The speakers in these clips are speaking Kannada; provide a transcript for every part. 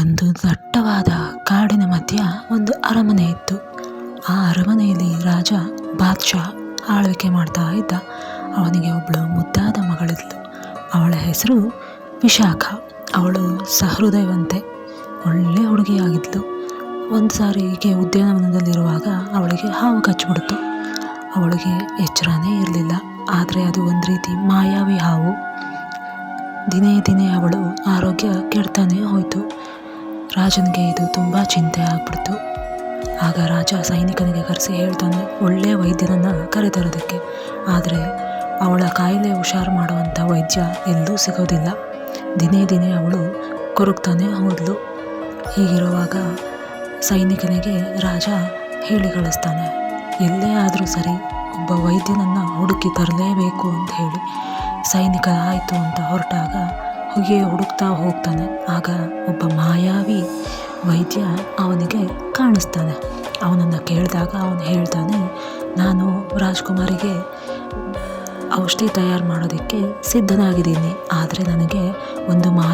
ಒಂದು ದಟ್ಟವಾದ ಕಾಡಿನ ಮಧ್ಯ ಒಂದು ಅರಮನೆ ಇತ್ತು. ಆ ಅರಮನೆಯಲ್ಲಿ ರಾಜ ಬಾದ್ಶಾ ಆಳ್ವಿಕೆ ಮಾಡ್ತಾ ಇದ್ದ. ಅವನಿಗೆ ಒಬ್ಬಳು ಮುದ್ದಾದ ಮಗಳಿದ್ಲು. ಅವಳ ಹೆಸರು ವಿಶಾಖ. ಅವಳು ಸಹೃದಯವಂತೆ, ಒಳ್ಳೆ ಹುಡುಗಿಯಾಗಿದ್ಲು. ಒಂದು ಸಾರಿ ಹೀಗೆ ಉದ್ಯಾನವನದಲ್ಲಿರುವಾಗ ಅವಳಿಗೆ ಹಾವು ಕಚ್ಚಿಬಿಡ್ತು. ಅವಳಿಗೆ ಎಚ್ಚರನೇ ಇರಲಿಲ್ಲ, ಆದರೆ ಅದು ಒಂದು ರೀತಿ ಮಾಯಾವಿ ಹಾವು. ದಿನೇ ದಿನೇ ಅವಳು ಆರೋಗ್ಯ ಕೆಡ್ತಾನೇ ಹೋಯಿತು. ರಾಜನಿಗೆ ಇದು ತುಂಬ ಚಿಂತೆ ಆಗ್ಬಿಡ್ತು. ಆಗ ರಾಜ ಸೈನಿಕನಿಗೆ ಕರೆಸಿ ಹೇಳ್ತಾನೆ ಒಳ್ಳೆಯ ವೈದ್ಯನನ್ನು ಕರೆತರೋದಕ್ಕೆ. ಆದರೆ ಅವಳ ಕಾಯಿಲೆ ಹುಷಾರು ಮಾಡುವಂಥ ವೈದ್ಯ ಎಲ್ಲೂ ಸಿಗೋದಿಲ್ಲ. ದಿನೇ ದಿನೇ ಅವಳು ಕೊರಗ್ತಾನೆ ಹೋದ್ಲು. ಹೀಗಿರುವಾಗ ಸೈನಿಕನಿಗೆ ರಾಜ ಹೇಳಿ ಕಳಿಸ್ತಾನೆ, ಎಲ್ಲೇ ಆದರೂ ಸರಿ ಒಬ್ಬ ವೈದ್ಯನನ್ನು ಹುಡುಕಿ ತರಲೇಬೇಕು ಅಂತ ಹೇಳಿ. ಸೈನಿಕ ಆಯಿತು ಅಂತ ಹೊರಟಾಗ ಹೀಗೆ ಹುಡುಕ್ತಾ ಹೋಗ್ತಾನೆ. ಆಗ ಒಬ್ಬ ಮಾಯಾವಿ ವೈದ್ಯ ಅವನಿಗೆ ಕಾಣಿಸ್ತಾನೆ. ಅವನನ್ನು ಕೇಳಿದಾಗ ಅವನು ಹೇಳ್ತಾನೆ, ನಾನು ರಾಜ್ಕುಮಾರಿಗೆ ಔಷಧಿ ತಯಾರು ಮಾಡೋದಕ್ಕೆ ಸಿದ್ಧನಾಗಿದ್ದೀನಿ. ಆದರೆ ನನಗೆ ಒಂದು ಬೇಕು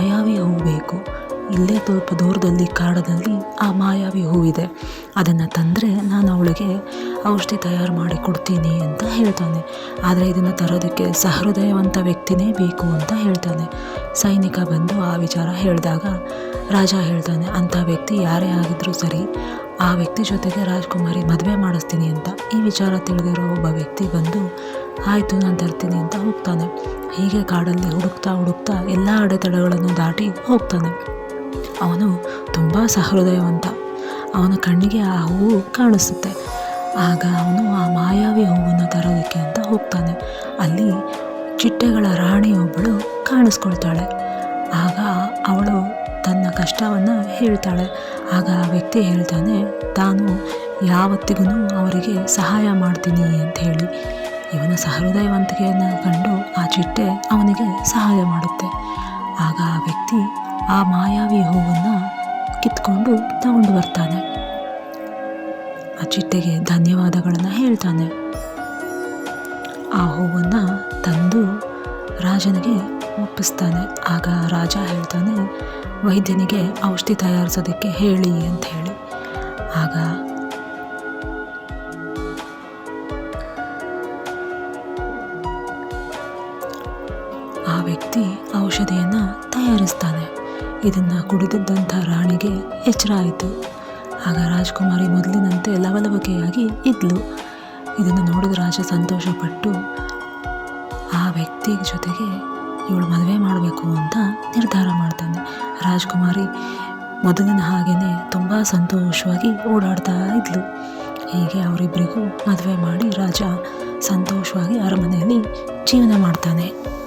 ಇಲ್ಲೇ ಸ್ವಲ್ಪ ದೂರದಲ್ಲಿ ಕಾಡದಲ್ಲಿ ಆ ಮಾಯಾವಿ ಹೂವಿದೆ. ಅದನ್ನು ತಂದರೆ ನಾನು ಅವಳಿಗೆ ಔಷಧಿ ತಯಾರು ಮಾಡಿ ಕೊಡ್ತೀನಿ ಅಂತ ಹೇಳ್ತಾನೆ. ಆದರೆ ಇದನ್ನು ತರೋದಕ್ಕೆ ಸಹೃದಯವಂತ ವ್ಯಕ್ತಿನೇ ಬೇಕು ಅಂತ ಹೇಳ್ತಾನೆ. ಸೈನಿಕ ಬಂದು ಆ ವಿಚಾರ ಹೇಳಿದಾಗ ರಾಜ ಹೇಳ್ತಾನೆ, ಅಂಥ ವ್ಯಕ್ತಿ ಯಾರೇ ಆಗಿದ್ರೂ ಸರಿ, ಆ ವ್ಯಕ್ತಿ ಜೊತೆಗೆ ರಾಜ್ಕುಮಾರಿ ಮದುವೆ ಮಾಡಿಸ್ತೀನಿ ಅಂತ. ಈ ವಿಚಾರ ತಿಳಿದಿರೋ ಒಬ್ಬ ವ್ಯಕ್ತಿ ಬಂದು, ಆಯಿತು, ನಾನು ತರ್ತೀನಿ ಅಂತ ಹೋಗ್ತಾನೆ. ಹೀಗೆ ಕಾಡಲ್ಲಿ ಹುಡುಕ್ತಾ ಹುಡುಕ್ತಾ ಎಲ್ಲ ಅಡೆತಡೆಗಳನ್ನು ದಾಟಿ ಹೋಗ್ತಾನೆ. ಅವನು ತುಂಬ ಸಹೃದಯವಂತ. ಅವನ ಕಣ್ಣಿಗೆ ಆ ಹೂವು ಕಾಣಿಸುತ್ತೆ. ಆಗ ಅವನು ಆ ಮಾಯಾವಿ ಹೂವನ್ನು ತರೋದಕ್ಕೆ ಅಂತ ಹೋಗ್ತಾನೆ. ಅಲ್ಲಿ ಚಿಟ್ಟೆಗಳ ರಾಣಿಯೊಬ್ಬಳು ಕಾಣಿಸ್ಕೊಳ್ತಾಳೆ. ಆಗ ಅವಳು ತನ್ನ ಕಷ್ಟವನ್ನು ಹೇಳ್ತಾಳೆ. ಆಗ ಆ ವ್ಯಕ್ತಿ ಹೇಳ್ತಾನೆ, ತಾನು ಯಾವತ್ತಿಗೂ ಅವರಿಗೆ ಸಹಾಯ ಮಾಡ್ತೀನಿ ಅಂತ ಹೇಳಿ. ಇವನ ಸಹೃದಯವಂತಿಕೆಯನ್ನು ಕಂಡು ಆ ಚಿಟ್ಟೆ ಅವನಿಗೆ ಸಹಾಯ ಮಾಡುತ್ತೆ. ಆಗ ಆ ವ್ಯಕ್ತಿ ಆ ಮಾಯಾವಿ ಹೂವನ್ನು ಕಿತ್ಕೊಂಡು ತಗೊಂಡು ಬರ್ತಾನೆ. ಆ ಚಿಟ್ಟೆಗೆ ಧನ್ಯವಾದಗಳನ್ನು ಹೇಳ್ತಾನೆ. ಆ ಹೂವನ್ನು ತಂದು ರಾಜನಿಗೆ ಒಪ್ಪಿಸ್ತಾನೆ. ಆಗ ರಾಜ ಹೇಳ್ತಾನೆ, ವೈದ್ಯನಿಗೆ ಔಷಧಿ ತಯಾರಿಸೋದಕ್ಕೆ ಹೇಳಿ ಅಂತ ಹೇಳಿ. ಆಗ ಆ ವ್ಯಕ್ತಿ ಔಷಧಿಯನ್ನು ತಯಾರಿಸ್ತಾನೆ. ಇದನ್ನು ಕುಡಿದಿದ್ದಂಥ ರಾಣಿಗೆ ಎಚ್ಚರ ಆಯಿತು ಆಗ ರಾಜ್ಕುಮಾರಿ ಮೊದಲಿನಂತೆ ಲವಲವಿಕೆಯಾಗಿ ಇದ್ಲು. ಇದನ್ನು ನೋಡಿದ ರಾಜ ಸಂತೋಷಪಟ್ಟು, ಆ ವ್ಯಕ್ತಿ ಜೊತೆಗೆ ಇವಳು ಮದುವೆ ಮಾಡಬೇಕು ಅಂತ ನಿರ್ಧಾರ ಮಾಡ್ತಾನೆ. ರಾಜ್ಕುಮಾರಿ ಮೊದಲಿನ ಹಾಗೆಯೇ ತುಂಬ ಸಂತೋಷವಾಗಿ ಓಡಾಡ್ತಾ ಇದ್ಲು. ಹೀಗೆ ಅವರಿಬ್ಬರಿಗೂ ಮದುವೆ ಮಾಡಿ ರಾಜ ಸಂತೋಷವಾಗಿ ಅರಮನೆಯಲ್ಲಿ ಜೀವನ ಮಾಡ್ತಾನೆ.